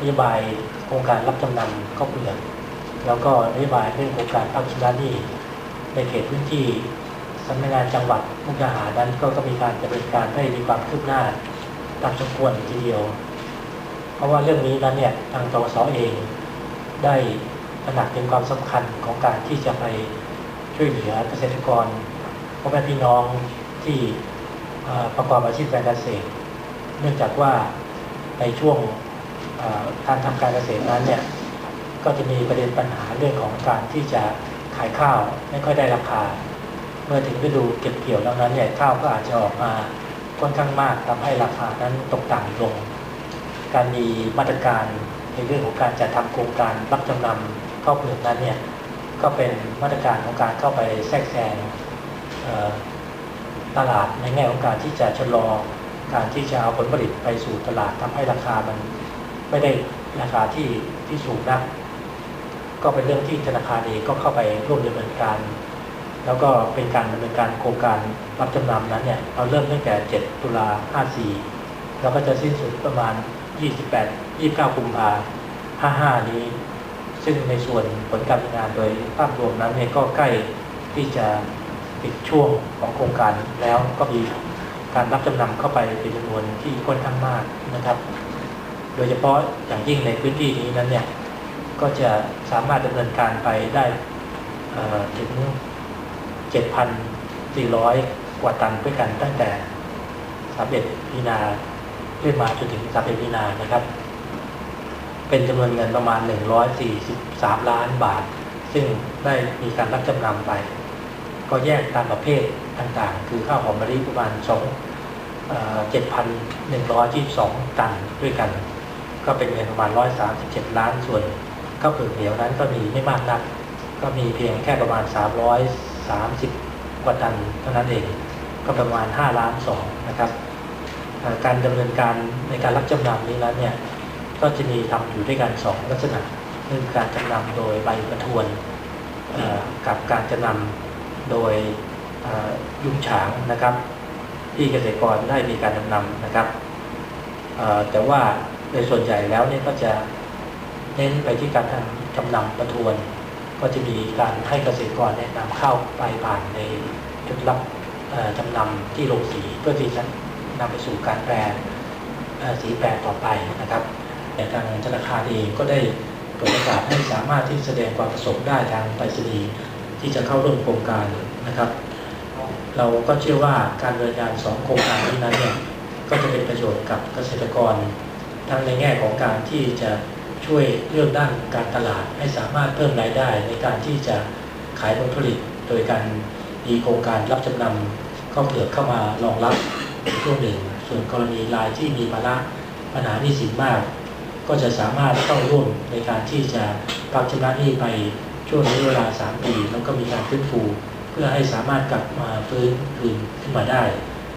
นโยบายโครงการรับจำนำข้าวเปลือกแล้วก็นโยบายเรื่องโครงการพักชำระหนี้ในเขตพื้นที่สำนักงานจังหวัดมุกดาหารนั้นก็ก็มีการดำเนินการได้มีความคืบหน้าตามสมควรทีเดียว เพราะว่าเรื่องนี้นั้นเนี่ยทางตสเองได้ตระหนักถึงความสำคัญของการที่จะไปช่วยเหลือเกษตรกรพ่อแม่พี่น้องที่ประกอบอาชีพการเกษตร เนื่องจากว่าในช่วง การทำการเกษตรนั้นเนี่ยก็จะมีประเด็นปัญหาเรื่องของการที่จะขายข้าวไม่ค่อยได้ราคา เมื่อถึงฤดูเก็บเกี่ยวแล้วนั้นเนี่ยข้าวก็อาจจะออกมาค่อนข้างมากทำให้ราคานั้นตกต่ำลง การมีมาตรการในเรื่องของการจัดทำโครงการรับจำนำข้าวเปลือกนั้นเนี่ยก็เป็นมาตรการของการเข้าไปแทรกแซงตลาดในแง่ของการที่จะชะลอการที่จะเอาผลผลิตไปสู่ตลาดทำให้ราคามัน ไม่ได้ราคาที่ที่สูงนัก ก็เป็นเรื่องที่ธนาคารเองก็เข้าไปร่วมดำเนินการ แล้วก็เป็นการดำเนินการโครงการรับจำนำนั้นเนี่ยเราเริ่มตั้งแต่ 7 ตุลา54 แล้วก็จะสิ้นสุดประมาณ 28 29กุมภา55 นี้ ซึ่งในส่วนผลการดำเนินงานโดยภาพรวมนั้นเนี่ยก็ใกล้ที่จะปิดช่วงของโครงการแล้วก็มีการรับจำนำเข้าไปเป็นจำนวนที่ค่อนข้างมากนะครับ โดยเฉพาะอย่างยิ่งในพื้นที่นี้นั้นเนี่ยก็จะสามารถดำเนินการไปได้เอ่อถึง 7,400 กว่าตันด้วยกันตั้งแต่ 31มีนาเรื่อยมาจนถึง 31มีนานะครับ เป็นจำนวนเงินประมาณ 143 ล้านบาท ซึ่งได้มีการรับจำนำไป ก็แยกตามประเภทต่างๆ คือข้าวหอมมะลิประมาณ2เอ่อ7,122 ตันด้วยกัน ก็เป็นเงินประมาณ 137 ล้านส่วนข้าวเปลือกเหนียวนั้นก็มีไม่มากนัก ก็มีเพียงแค่ประมาณ 330 กว่าตันเท่านั้นเอง ก็ประมาณ 5 ล้าน2นะครับการดำเนินการในการรับจำนำนี้นั้นเนี่ยก็จะมีทำอยู่ด้วยกันสองลักษณะคือการจำนำโดยใบประทวนกับการจำนำโดยยุ้งฉางนะครับ ที่เกษตรกรได้มีการจำนำนะครับแต่ว่า โดยส่วนใหญ่แล้วเนี่ยก็จะเน้นไปที่การทำจำนำประทวน ก็จะมีการให้เกษตรกรเนี่ยนำเข้าไปผ่านในจุดรับจำนำที่โรงสีเพื่อที่จะนำไปสู่การแปรสีแปรต่อไปนะครับแต่ทางธนาคารเองก็ได้เปิดโอกาสให้สามารถที่แสดงความประสงค์ได้ทางไปรษณีย์ที่จะเข้าร่วมโครงการนะครับ เราก็เชื่อว่าการดำเนินงานสองโครงการนี้นั้นเนี่ยก็จะเป็นประโยชน์กับเกษตรกร ทั้งในแง่ของการที่จะช่วยเรื่องด้านการตลาดให้สามารถเพิ่มรายได้ในการที่จะขายผลผลิต โดยการมีโครงการรับจำนำข้าวเปลือกเข้ามารองรับช่วงหนึ่ง ส่วนกรณีรายที่มีภาระปัญหาหนี้สินมาก ก็จะสามารถเข้าร่วมในการที่จะพักชำระหนี้ไปช่วงระยะเวลา 3 ปี แล้วก็มีการฟื้นฟูเพื่อให้สามารถกลับมาฟื้นคืนขึ้นมาได้